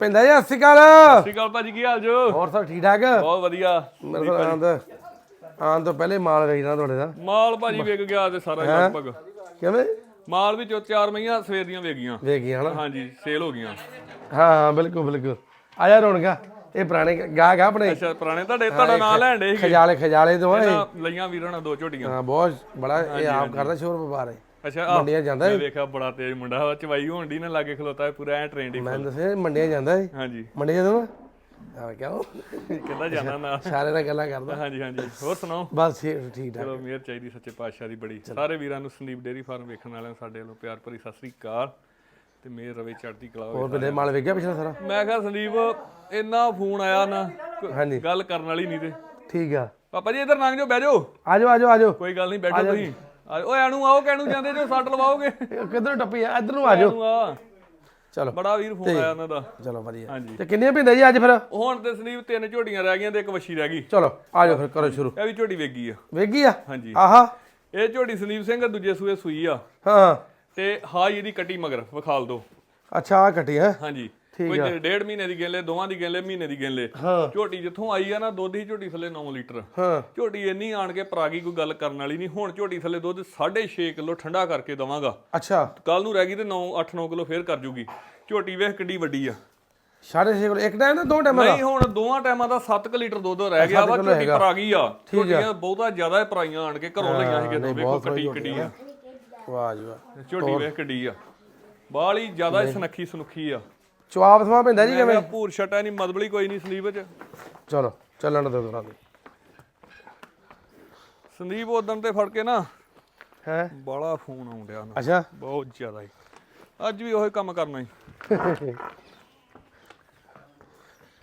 ਪਿੰਦਾ ਜੀ ਸਤਿ ਸ਼੍ਰੀ ਅਕਾਲ। ਸਤਿ ਸ਼੍ਰੀ ਅਕਾਲ ਭਾਜੀ ਕੀ ਹਾਲ ਜੋ? ਹੋਰ ਸਭ ਠੀਕ ਠਾਕ? ਬਹੁਤ ਵਧੀਆ। ਮੇਰੇ ਕੋਲ ਆਂਦ ਆਉਣ ਤੋਂ ਪਹਿਲੇ ਮਾਲ ਵੇਚਣਾ ਤੁਹਾਡੇ ਦਾ। ਮਾਲ ਭਾਜੀ ਵਿਕ ਗਿਆ ਤੇ ਸਾਰਾ ਲਗਭਗ। ਕਿਵੇਂ? ਮਾਲ ਵਿੱਚੋਂ ਚਾਰ ਮਹੀਆਂ ਸਵੇਰ ਦੀਆਂ ਵਿਕ ਗਈਆਂ। ਵੇਚ ਗਿਆ ਹਨਾ? ਹਾਂਜੀ ਸੇਲ ਹੋ ਗਈਆਂ। ਹਾਂ ਹਾਂ ਬਿਲਕੁਲ ਬਿਲਕੁਲ। ਆ ਜਾ ਰੌਣਕਾ ਇਹ ਪੁਰਾਣੇ ਗਾ ਗਾ ਆਪਣੇ? ਅੱਛਾ ਪੁਰਾਣੇ ਤੁਹਾਡੇ ਤੁਹਾਡਾ ਨਾਂ ਲੈਣ ਦੇ ਖਜਾਲੇ ਖਜਾਲੇ ਤੋਂ ਆ ਇਹ। ਲਈਆਂ ਵੀਰਾਂ ਨੇ ਦੋ ਝੋਟੀਆਂ। ਹਾਂ ਬਹੁਤ ਬੜਾ ਇਹ ਆਪ ਕਰਦਾ ਸ਼ੋਰ ਵਪਾਰ ਹੈ ਅੱਛਾ ਆ ਮੰਡੀਆਂ ਜਾਂਦਾ ਮੈਂ ਵੇਖਿਆ ਬੜਾ ਤੇਜ਼ ਮੁੰਡਾ ਵਾ ਚਵਾਈ ਹੋਣ ਦੀ ਨਾ ਲਾਗੇ ਖਲੋਤਾ ਹੈ, ਪੂਰਾ ਐ ਟ੍ਰੇਨਡ ਹੀ ਮੈਂ ਦੱਸਿਆ ਮੰਡੀਆਂ ਜਾਂਦਾ ਹੈ ਹਾਂਜੀ। ਮੰਡੀਆਂ ਜਦੋਂ ਹਾਂ ਕਿਉਂ ਕਹਿੰਦਾ ਜਾਣਾ ਨਾ। ਸਾਰੇ ਨਾਲ ਗੱਲਾਂ ਕਰਦਾ। ਹਾਂਜੀ ਹਾਂਜੀ। ਹੋਰ ਸੁਣਾਓ? ਬਸ ਠੀਕ ਠੀਕ ਚਲੋ ਮਿਹਰ ਚਾਹੀਦੀ ਸੱਚੇ ਪਾਤਸ਼ਾਹ ਦੀ ਬੜੀ। ਸਾਰੇ ਵੀਰਾਂ ਨੂੰ ਸੰਦੀਪ ਡੇਰੀ ਫਾਰਮ ਵੇਖਣ ਵਾਲਿਆਂ ਨੂੰ ਸਾਡੇ ਵੱਲੋਂ ਪਿਆਰ ਭਰੀ ਸਤਿ ਸ੍ਰੀ ਅਕਾਲ। ਤੇ ਮਿਹਰ ਰਵੇ ਚੜ੍ਹਦੀ ਕਲਾ ਹੋਰ ਪਿੰਡੇ ਮਾਲ ਵੇਚ ਗਿਆ ਪਿਛਲਾ ਸਾਰਾ? ਮੈਂ ਕਿਹਾ ਸੰਦੀਪ ਇੰਨਾ ਫੋਨ ਆਇਆ ਨਾ ਗੱਲ ਕਰਨ ਵਾਲੀ ਨਹੀਂ ਤੇ। ਠੀਕ ਆ। ਪਾਪਾ ਜੀ ਇੱਧਰ ਲੰਘ ਜਾਓ ਬਹਿ ਜਾਓ। ਆਜੋ ਆਜੋ ਆਜੋ ਕੋਈ ਗੱਲ ਨਹੀਂ ਬੈਠੋ ਤੁਸੀਂ। ਓਏ ਐਨੂੰ ਆਓ ਕਹਿਣੂ ਜਾਂਦੇ ਜੋ ਸੱਟ ਲਵਾਓਗੇ? ਕਿੱਧਰ ਟੱਪੀ ਆ? ਇੱਧਰ ਨੂੰ ਆਜੋ ਐਨੂੰ ਆ। ਚਲੋ। ਬੜਾ ਵੀਰ ਫੋਨ ਆਇਆ ਉਹਨਾਂ ਦਾ। ਚਲੋ ਵਧੀਆ। ਤੇ ਕਿੰਨੀਆਂ ਪਿੰਦਾ ਜੀ ਅੱਜ ਫਿਰ? ਹੁਣ ਤੇ ਸੰਦੀਪ ਤਿੰਨ ਝੋਟੀਆਂ ਰਹਿ ਗਈਆਂ ਤੇ ਇੱਕ ਵੱਛੀ ਰਹਿ ਗਈ। ਚਲੋ ਆਜੋ ਫਿਰ ਕਰੋ ਸ਼ੁਰੂ। ਇਹ ਵੀ ਝੋਟੀ ਵੇਗੀ ਆ। ਵੇਗੀ ਆ? ਹਾਂਜੀ। ਆਹਾ। ਇਹ ਝੋਟੀ ਸੰਦੀਪ ਸਿੰਘ ਦੂਜੇ ਸੂਏ ਸੂਈ ਆ। ਹਾਂ। ਤੇ ਹਾਈ ਇਹਦੀ ਕੱਟੀ ਮਗਰ ਵਿਖਾਲ ਦੋ। ਅੱਛਾ ਆ ਕੱਟੀ ਹੈ ਹਾਂਜੀ। ਕੋਈ ਡੇਢ ਮਹੀਨੇ ਦੀ ਗੇਲੇ ਦੋਵਾਂ ਦੀ ਗੇਲੇ ਮਹੀਨੇ ਦੀ ਗੇਲੇ। ਹਾਂ। ਝੋਟੀ ਜਿੱਥੋਂ ਆਈ ਆ ਨਾ ਦੁੱਧ ਹੀ ਝੋਟੀ ਥੱਲੇ 9 ਲੀਟਰ। ਹਾਂ। ਝੋਟੀ ਇੰਨੀ ਆਣ ਕੇ ਪਰਾਗੀ ਕੋਈ ਗੱਲ ਕਰਨ ਵਾਲੀ ਨਹੀਂ। ਹੁਣ ਝੋਟੀ ਥੱਲੇ ਦੁੱਧ 6.5 ਕਿਲੋ ਠੰਡਾ ਕਰਕੇ ਦਵਾਂਗਾ। ਅੱਛਾ। ਕੱਲ ਨੂੰ ਰਹਿ ਗਈ ਤੇ 9 8-9 ਕਿਲੋ ਫੇਰ ਕਰ ਜੂਗੀ। ਝੋਟੀ ਵੇਖ ਕਿੱਡੀ ਵੱਡੀ ਆ। ਸਾਢੇ ਛੇ ਕੋਲ ਇੱਕ ਟਾਈਮ ਨਾ ਦੋ ਟਾਈਮ ਦਾ? ਨਹੀਂ ਹੁਣ ਦੋਵਾਂ ਟਾਈਮਾਂ ਦਾ 7 ਲਿਟਰ ਦੁੱਧ ਰਹਿ ਗਿਆ ਵਾ ਝੋਟੀ। ਪਰਾਗੀ ਆ। ਝੋਟੀਆਂ ਬਹੁਤਾ ਜ਼ਿਆਦਾ ਪਰਾਈਆਂ ਆਣ ਕੇ ਘਰੋਂ ਲਈਆਂ ਸੀਗੇ ਨਹੀਂ, ਵੇਖੋ ਕੱਟੀ ਕਿੱਡੀ ਆ। ਵਾਹ ਜੀ ਵਾਹ। ਝੋਟੀ ਵੇਖ ਕਿੱਡੀ ਆ। ਬਾਹਲੀ ਜ਼ਿਆਦਾ ਸੁਨੱਖੀ ਸੁਨੱਖੀ ਆ। ਚੁਆਪ ਸਮਾ ਪੈਂਦਾ ਜੀ ਕਿਵੇਂ? ਭੂਰ ਛਟਾ ਨਹੀਂ ਮਦਬਲੀ ਕੋਈ ਨਹੀਂ ਸੰਦੀਪ ਚ। ਚਲੋ ਚੱਲਣ ਦੋ ਕਰਾਂ ਦੇ। ਸੰਦੀਪ ਉਦੋਂ ਤੇ ਫੜ ਕੇ ਨਾ ਹੈ? ਬਾਲਾ ਫੋਨ ਆਉਣ ਡਿਆ ਨਾ। ਅੱਛਾ। ਬਹੁਤ ਜ਼ਿਆਦਾ ਹੀ। ਅੱਜ ਵੀ ਉਹੀ ਕੰਮ ਕਰਨਾ ਹੀ।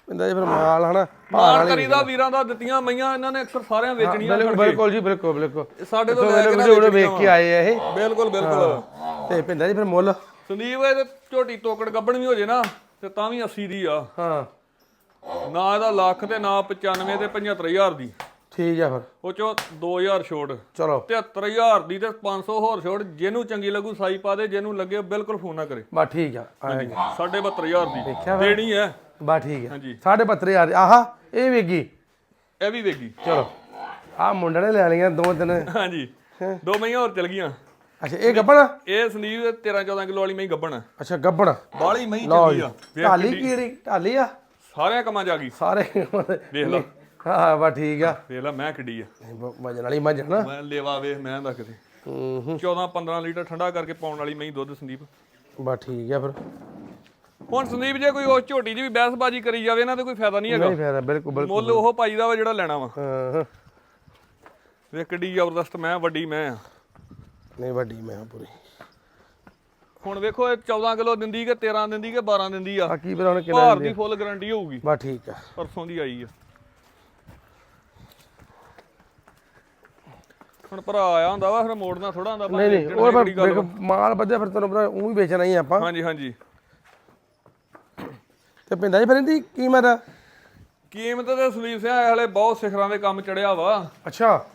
ਪੈਂਦਾ ਜੀ ਫਿਰ ਮਾਲ ਹਨਾ ਮਾਰ ਕਰੀਦਾ ਵੀਰਾਂ ਦਾ ਦਿੱਤੀਆਂ ਮਈਆਂ ਇਹਨਾਂ ਨੇ ਅਕਸਰ ਸਾਰਿਆਂ ਵੇਚਣੀਆਂ ਬਿਲਕੁਲ ਬਿਲਕੁਲ ਜੀ ਬਿਲਕੁਲ ਬਿਲਕੁਲ। ਸਾਡੇ ਤੋਂ ਲੈ ਕੇ ਵੇਖ ਕੇ ਆਏ ਆ ਇਹ। ਬਿਲਕੁਲ ਬਿਲਕੁਲ। ਤੇ ਪੈਂਦਾ ਜੀ ਫਿਰ ਮੁੱਲ। ਸੰਦੀਪ ਇਹ ਝੋਟੀ ਤੋਕੜ ਗੱਬਣ ਵੀ ਹੋ ਜੇ ਨਾ ਤੇ ਤਾਂ ਵੀ 80 ਦੀ ਆ। ਹਾਂ। ਨਾ ਇਹਦਾ ਲੱਖ ਤੇ ਨਾ 95 ਤੇ 75000 ਦੀ। ਠੀਕ ਆ ਫਿਰ। ਉਹ ਚੋਂ 2000 ਛੋਟ ਚਲੋ। 73000 ਦੀ ਤੇ 500 ਹੋਰ ਛੋਟ ਜਿਹਨੂੰ ਚੰਗੀ ਲੱਗੂ ਸਾਈ ਪਾ ਦੇ ਜਿਹਨੂੰ ਲੱਗੇ ਬਿਲਕੁਲ ਫੋਨ ਨਾ ਕਰੇ। ਬਾ ਠੀਕ ਆ ਆਏਗਾ 72500 ਦੀ? ਦੇਣੀ ਹੈ। ਬਾ ਠੀਕ ਆ। ਹਾਂਜੀ। ਸਾਢੇ 72000 ਆਹਾ ਇਹ ਵੇਗੀ। ਇਹ ਵੀ ਵੇਗੀ। ਚਲੋ। ਆ ਮੁੰਡੇ ਨੇ ਲੈ ਲਈਆਂ ਦੋ ਤਿੰਨ। ਹਾਂਜੀ। ਦੋ ਮਈਆਂ ਹੋਰ ਚਲ ਗਈਆਂ। ਅੱਛਾ ਇਹ ਗੱਬਣ? ਇਹ ਸੰਦੀਪ 13 14 ਕਿਲੋ ਵਾਲੀ ਮਈ ਗੱਬਣ। ਆ ਅੱਛਾ ਗੱਬਣ। ਬਾਲੀ ਮਈ ਲਓ ਚੰਗੀ ਜੀ। ਆ। ਵੇਖ ਢਾਲੀ ਕਿੱਡੀ- ਕਿਹੜੀ ਢਾਲੀ ਆ? ਸਾਰਿਆਂ ਕੰਮਾਂ ਚ ਆ ਗਈ। ਸਾਰੇ ਵੇਖ ਲਓ ਹਾਂ ਬਾ ਠੀਕ ਆ। ਵੇਖ ਲੈ ਮੈਂ ਕਿੱਡੀ ਆ। ਮਜਨ ਵਾਲੀ ਮੱਝ ਮੈਂ ਲੇਵਾ ਵੇਖ ਮੈਂ ਦਾ ਕਿਤੇ। ਹੂੰ ਹੂੰ। 14 15 ਲੀਟਰ ਠੰਡਾ ਕਰਕੇ ਪਾਉਣ ਵਾਲੀ ਮਈ ਦੁੱਧ ਸੰਦੀਪ। ਬਾ ਠੀਕ ਆ ਫਿਰ। ਹੁਣ ਸੰਦੀਪ ਜੇ ਕੋਈ ਉਹ ਝੋਟੀ ਜੀ ਵੀ ਬਹਿਸਬਾਜੀ ਕਰੀ ਜਾਵੇ ਨਾ ਤੇ ਕੋਈ ਫਾਇਦਾ ਨਹੀਂ ਹੈਗਾ। ਨਹੀਂ ਫਾਇਦਾ ਬਿਲਕੁਲ ਬਿਲਕੁਲ। ਮੁੱਲ ਉਹ ਪਾਈਦਾ ਵਾ ਜਿਹੜਾ ਲੈਣਾ ਵਾ। ਹਾਂ ਹਾਂ। ਵੇਖ ਕਿੱਡੀ ਜ਼ਬਰਦਸਤ ਮੈਂ ਵੱਡੀ ਮੈਂ ਆ। ਨਹੀਂ ਵੱਡੀ ਮੈਂ ਪੂਰੀ। ਹੁਣ ਵੇਖੋ ਇਹ 14 ਕਿਲੋ ਦਿੰਦੀ ਕਿ 13 ਦਿੰਦੀ ਕਿ 12 ਦਿੰਦੀ ਆ? ਆ ਕੀ ਫਿਰ ਹੁਣ ਕਿੰਨਾ ਭਾਰ ਦੀ ਫੁੱਲ ਗਾਰੰਟੀ ਹੋਊਗੀ। ਬਾ ਠੀਕ ਆ। ਪਰਸੋਂ ਦੀ ਆਈ ਆ। ਹੁਣ ਭਰਾ ਆਇਆ ਹੁੰਦਾ ਵਾ ਫਿਰ ਮੋੜਨਾ ਥੋੜਾ ਹੁੰਦਾ ਨਹੀਂ ਨਹੀਂ ਉਹ ਫਿਰ ਵੇਖ ਮਾਲ ਵੱਧਿਆ ਫਿਰ ਤੈਨੂੰ ਪਤਾ ਉਹ ਵੀ ਵੇਚਣਾ ਹੀ ਆਪਾਂ। ਹਾਂਜੀ ਹਾਂਜੀ। ਤੇ ਪਿੰਡਾਂ 'ਚ ਫਿਰ ਇਹਦੀ ਕੀਮਤ ਆ? ਕੀਮਤ ਤੇ ਸੁਲੀਪ ਸਿੰਘ ਹਲੇ ਬਹੁਤ ਸਿਖਰਾਂ ਦੇ ਕੰਮ ਚੜਿਆ ਵਾ। ਅੱਛਾ।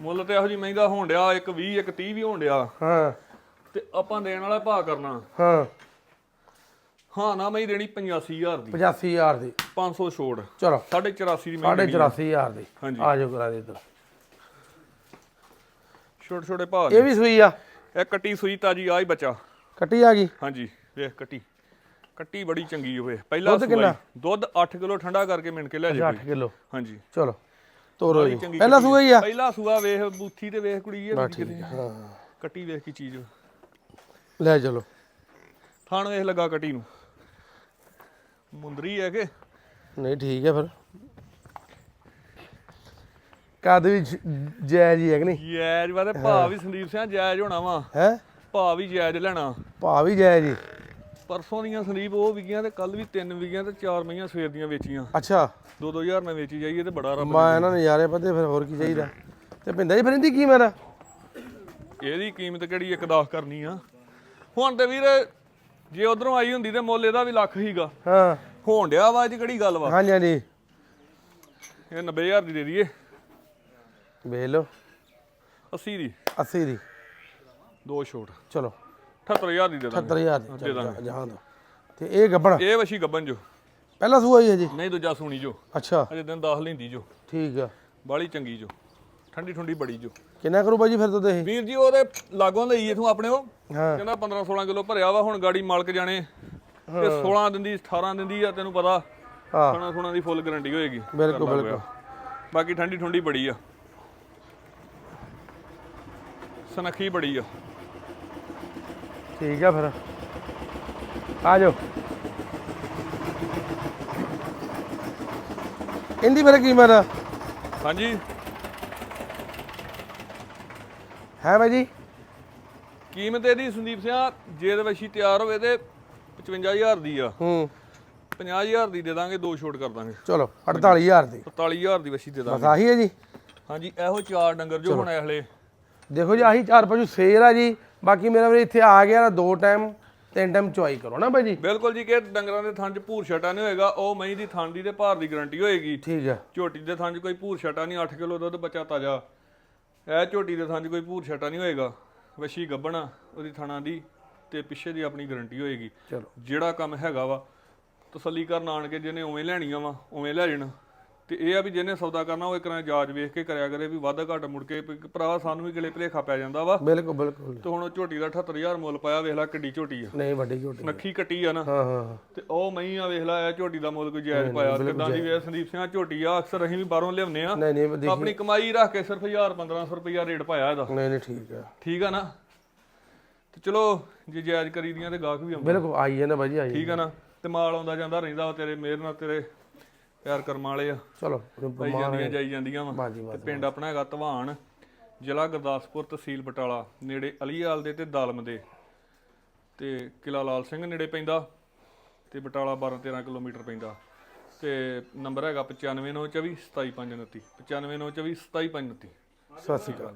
ਮੁੱਲ ਤੇ ਇਹੋ ਜੀ ਮਹਿੰਗਾ ਹੋਣ ਡਿਆ ਇੱਕ 20 ਇੱਕ 30 ਵੀ ਹੋਣ ਡਿਆ। ਹਾਂ। ਤੇ ਆਪਾਂ ਦੇਣ ਵਾਲਾ ਭਾਅ ਕਰਨਾ। ਹਾਂ। ਹਾਂ ਨਾ ਮੈਂ ਦੇਣੀ 85000 ਦੀ। 85000 ਦੀ। 500 ਛੋੜ। ਚਲੋ। 84 ਦੀ ਮੈਂ ਸਾਢੇ 84000 ਦੀ। ਹਾਂਜੀ। ਆ ਜਾਓ ਕਰਾ ਦੇ ਇੱਧਰ। ਛੋਟੇ ਛੋਟੇ ਭਾਅ ਇਹ ਵੀ ਸੂਈ ਆ? ਇਹ ਕੱਟੀ ਸੂਈ ਤਾਜੀ ਆ ਹੀ ਬੱਚਾ। ਕੱਟੀ ਆ ਗਈ? ਹਾਂਜੀ ਵੇਖ ਕੱਟੀ। ਕੱਟੀ ਬੜੀ ਚੰਗੀ ਹੋਵੇ ਪਹਿਲਾ ਦੁੱਧ ਕਿੰਨਾ? ਦੁੱਧ 8 ਕਿਲੋ ਠੰਡਾ ਕਰਕੇ ਮਿਣ ਕੇ ਲੈ ਜੇ 8 ਕਿਲੋ। ਹਾਂਜੀ। ਚਲੋ। ਤੋਰੋ ਜੀ। ਚੰਗੀ ਪਹਿਲਾਂ ਸੂਆ ਹੀ ਆ। ਪਹਿਲਾ ਸੂਆ ਵੇਖ ਬੂਥੀ ਤੇ ਵੇਖ ਕੁੜੀ ਇਹ ਠੀਕ ਆ, ਹਾਂ। ਕੱਟੀ ਵੇਖ ਕੀ ਚੀਜ਼। ਲੈ ਚਲੋ। ਥਾਣ ਵੇਖ ਲੱਗਾ ਕੱਟੀ ਨੂੰ। ਮੁੰਦਰੀ ਹੈ ਕਿ? ਨਹੀਂ ਠੀਕ ਹੈ ਫਿਰ। ਕਦ ਵੀ ਜ- ਜਾਇਜ਼ ਹੀ ਹੈ ਕਿ ਨਹੀਂ? ਜਾਇਜ਼ ਵਾ ਤੇ ਭਾਅ ਵੀ ਸੰਦੀਪ ਸਿੰਘ ਜਾਇਜ਼ ਹੋਣਾ ਵਾ। ਹੈ? ਭਾਅ ਵੀ ਜਾਇਜ਼ ਲੈਣਾ। ਭਾ ਵੀ ਜਾਇਜ਼ ਹੀ। ਪਰਸੋਂ ਦੀਆਂ ਸੰਦੀਪ ਉਹ ਵਿਗੀਆਂ ਤੇ ਕੱਲ ਵੀ ਤਿੰਨ ਵਿਗੀਆਂ ਤੇ ਚਾਰ ਮਈਆਂ ਸਵੇਰ ਦੀਆਂ ਵੇਚੀਆਂ। ਅੱਛਾ। 2-2000 ਨਾਲ ਵੇਚੀ ਜਾਈਏ ਤੇ ਬੜਾ ਰੱਬ ਮੈਂ ਇਹਨਾਂ ਨਜ਼ਾਰੇ ਪੱਤੇ ਫਿਰ ਹੋਰ ਕੀ ਚਾਹੀਦਾ। ਤੇ ਪਿੰਦਾ ਜੀ ਫਿਰ ਇਹਦੀ ਕੀਮਤ ਆ? ਇਹਦੀ ਕੀਮਤ ਕਿਹੜੀ ਇੱਕ ਦਸ ਕਰਨੀ ਆ? ਹੁਣ ਤੇ ਵੀਰ ਜੇ ਉਧਰੋਂ ਆਈ ਹੁੰਦੀ ਤੇ ਮੁੱਲ ਇਹਦਾ ਵੀ ਲੱਖ ਹੀਗਾ ਹਾਂ। ਹੋਣ ਡਿਆ ਵਾ ਅੱਜ ਕਿਹੜੀ ਗੱਲ ਵਾ? ਹਾਂਜੀ ਹਾਂਜੀ। ਇਹ 90000 ਦੀ ਦੇ ਦਈਏ। ਵੇਖ ਲਓ। 80 ਦੀ। 80 ਦੀ। ਦੋ ਛੋਟ। ਚਲੋ। 78000 ਦੀ ਦੇ ਦਾਂਗੇ। 70000 ਦੀ ਦੇ ਦਾਂਗੇ। ਜਹਾਂ ਦਾ। ਤੇ ਇਹ ਗੱਬਣ? ਇਹ ਵਸ਼ੀ ਗੱਬਨ ਜੋ। ਪਹਿਲਾ ਸੂਆ ਹੀ ਹੈ ਜੀ? ਨਹੀਂ ਦੂਜਾ ਸੂਣੀ ਜੋ। ਅੱਛਾ। ਅਜੇ ਦਿਨ 10 ਲੈਂਦੀ ਜੋ। ਠੀਕ ਆ। ਬਾਲੀ ਚੰਗੀ ਜੋ। ਠੰਡੀ ਠੰਡੀ ਬੜੀ ਜੋ। ਕਿੰਨਾ ਕਰੂ ਬਾਜੀ ਫਿਰ ਇਹ? ਵੀਰ ਜੀ ਉਹਦੇ ਲਾਗੋਂ ਲਈ ਇਥੋਂ ਆਪਣੇ ਉਹ। ਕਹਿੰਦਾ 15 16 ਕਿਲੋ ਭਰਿਆ ਵਾ ਹੁਣ ਗਾੜੀ ਮਾਲਕ ਜਾਣੇ। ਤੇ 16 ਦਿੰਦੀ 18 ਦਿੰਦੀ ਆ ਤੈਨੂੰ ਪਤਾ। ਖਾਣਾ ਖੁਣਾ ਦੀ ਫੁੱਲ ਗਾਰੰਟੀ ਹੋਏਗੀ। ਬਿਲਕੁਲ ਬਿਲਕੁਲ। ਬਾਕੀ ਠੰਡੀ ਠੰਡੀ ਬੜੀ ਆ। ਸਨਖੀ ਬੜੀ ਆ। ਠੀਕ ਆ ਫਿਰ। ਆ ਜਾਓ। ਇੰਦੀ ਫਿਰ ਕੀਮਤ ਹਾਂਜੀ। ਹੈ ਬਾਈ ਜੀ। ਕੀਮਤ ਇਹਦੀ ਸੰਦੀਪ ਸਿੰਘ ਜੇ ਤੇ ਵਸ਼ੀ ਤਿਆਰ ਹੋਵੇ ਤੇ 55000 ਦੀ ਆ। ਹੂੰ। 50000 ਦੀ ਦੇ ਦਾਂਗੇ ਦੋ ਛੋਟ ਕਰ ਦਾਂਗੇ। ਚਲੋ 48000 ਦੀ। 45000 ਦੀ ਵਸ਼ੀ ਦੇ ਬਸ ਦਾਂਗੇ ਆਹੀ ਹੈ ਜੀ। ਹਾਂਜੀ ਇਹੋ ਚਾਰ ਡੰਗਰ ਜੋ ਹੁਣ ਇਹਲੇ ਦੇਖੋ ਜੀ ਆਹੀ ਚਾਰ ਪਸ਼ੂ ਸੇਲ ਆ ਜੀ। ਬਾਕੀ ਮੇਰਾ ਵੀਰੇ ਇੱਥੇ ਆ ਗਿਆ ਨਾ ਦੋ ਟਾਈਮ ਤਿੰਨ ਟਾਈਮ ਚੁਆਈ ਕਰੋ ਨਾ ਬਾਈ ਜੀ। ਬਿਲਕੁਲ ਜੀ ਕਿ ਡੰਗਰਾਂ ਦੇ ਥਣ 'ਚ ਭੂਰ ਛਟਾ ਨਹੀਂ ਹੋਏਗਾ ਉਹ ਮਹੀਂ ਦੀ ਥਣ ਦੀ ਤੇ ਭਾਰ ਦੀ ਗਾਰੰਟੀ ਹੋਏਗੀ। ਠੀਕ ਆ। ਝੋਟੀ ਦੇ ਥਣ 'ਚ ਕੋਈ ਭੂਰ ਛਟਾ ਨਹੀਂ 8 ਕਿਲੋ ਦੁੱਧ ਬੱਚਾ ਤਾਜ਼ਾ। ਇਹ ਝੋਟੀ ਦੇ ਥਣ 'ਚ ਕੋਈ ਭੂਰ ਛਟਾ ਨਹੀਂ ਹੋਏਗਾ ਵਸ਼ੀ ਗੱਬਣਾ ਉਹਦੀ ਥਣਾ ਦੀ ਤੇ ਪਿੱਛੇ ਦੀ ਆਪਣੀ ਗਾਰੰਟੀ ਹੋਏਗੀ। ਚਲੋ। ਜਿਹੜਾ ਕੰਮ ਹੈਗਾ ਵਾ ਤਸੱਲੀ ਕਰਨ ਆਣ ਕੇ ਜਿਹਨੇ ਉਵੇਂ ਲੈਣੀਆਂ ਵਾ ਉਵੇਂ ਲੈ ਜਾਣ। ਤੇ ਇਹ ਆ ਵੀ ਜਿਹਨੇ ਸੌਦਾ ਕਰਨਾ ਉਹ ਇੱਕ ਨਾ ਜਾਜ ਵੇਖ ਕੇ ਕਰਿਆ ਕਰੇ ਵੀ ਵੱਧ ਘੱਟ ਮੁੜ ਕੇ ਵੀ ਭਰਾਵਾ ਸਾਨੂੰ ਵੀ ਗਲੇ ਭਲੇਖਾ ਪੈ ਜਾਂਦਾ ਵਾ। ਬਿਲਕੁਲ ਬਿਲਕੁਲ। ਤੇ ਹੁਣ ਉਹ ਝੋਟੀ ਦਾ 78000 ਮੁੱਲ ਪਾਇਆ ਵੇਖ ਲੈ ਕਿੱਡੀ ਝੋਟੀ ਆ। ਨਹੀਂ ਵੱਡੀ ਝੋਟੀ ਨੱਖੀ ਕੱਟੀ ਆ ਨਾ। ਹਾਂ ਹਾਂ। ਤੇ ਉਹ ਮਈ ਆ ਵੇਖ ਲੈ ਇਹ ਝੋਟੀ ਦਾ ਮੁੱਲ ਕੋਈ ਜਾਇਜ਼ ਪਾਇਆ। ਕਿਦਾਂ ਦੀ ਵੇ ਸੰਦੀਪ ਸਿੰਘ ਝੋਟੀ ਆ ਅਕਸਰ ਅਸੀਂ ਵੀ ਬਾਹਰੋਂ ਲਿਆਉਂਦੇ ਆ। ਨਹੀਂ ਨਹੀਂ ਦੇਖੀ। ਆਪਣੀ ਕਮਾਈ ਰੱਖ ਕੇ ਸਿਰਫ 1000 1500 ਰੁਪਇਆ ਰੇਟ ਪਾਇਆ ਇਹਦਾ। ਨਹੀਂ ਨਹੀਂ ਠੀਕ ਆ। ਠੀਕ ਆ ਨਾ? ਤੇ ਚਲੋ ਜੇ ਜਾਇਜ਼ ਕਰੀ ਦੀਆਂ ਤੇ ਗਾਹਕ ਵੀ ਆਉਂਦੇ ਬਿਲਕੁਲ ਆਈ ਹੈ ਨਾ ਬਾਈ ਜੀ ਆਈ ਠੀਕ ਆ ਨਾ? ਤੇ ਮਾਲ ਆਉਂਦਾ ਜਾਂਦਾ ਰਹਿੰਦਾ ਤੇਰੇ ਮਿਹਰ ਨਾਲ ਤੇਰੇ ਪਿਆਰ ਕਰਮ ਵਾਲੇ ਆ। ਚਲੋ ਜਾਂਦੀਆਂ ਜਾਈ ਜਾਂਦੀਆਂ ਵਾ। ਬਾਜੀ ਤੇ ਪਿੰਡ ਆਪਣਾ ਹੈਗਾ ਧਵਾਨ ਜ਼ਿਲ੍ਹਾ ਗੁਰਦਾਸਪੁਰ ਤਹਿਸੀਲ ਬਟਾਲਾ ਨੇੜੇ ਅਲੀਆਲ ਦੇ ਤੇ ਦਾਲਮ ਦੇ। ਤੇ ਕਿਲਾ ਲਾਲ ਸਿੰਘ ਨੇੜੇ ਪੈਂਦਾ ਤੇ ਬਟਾਲਾ 12 13 ਕਿਲੋਮੀਟਰ ਪੈਂਦਾ। ਤੇ ਨੰਬਰ ਹੈਗਾ 9594 27529 9594 27529 ਸਤਿ ਸ਼੍ਰੀ ਅਕਾਲ।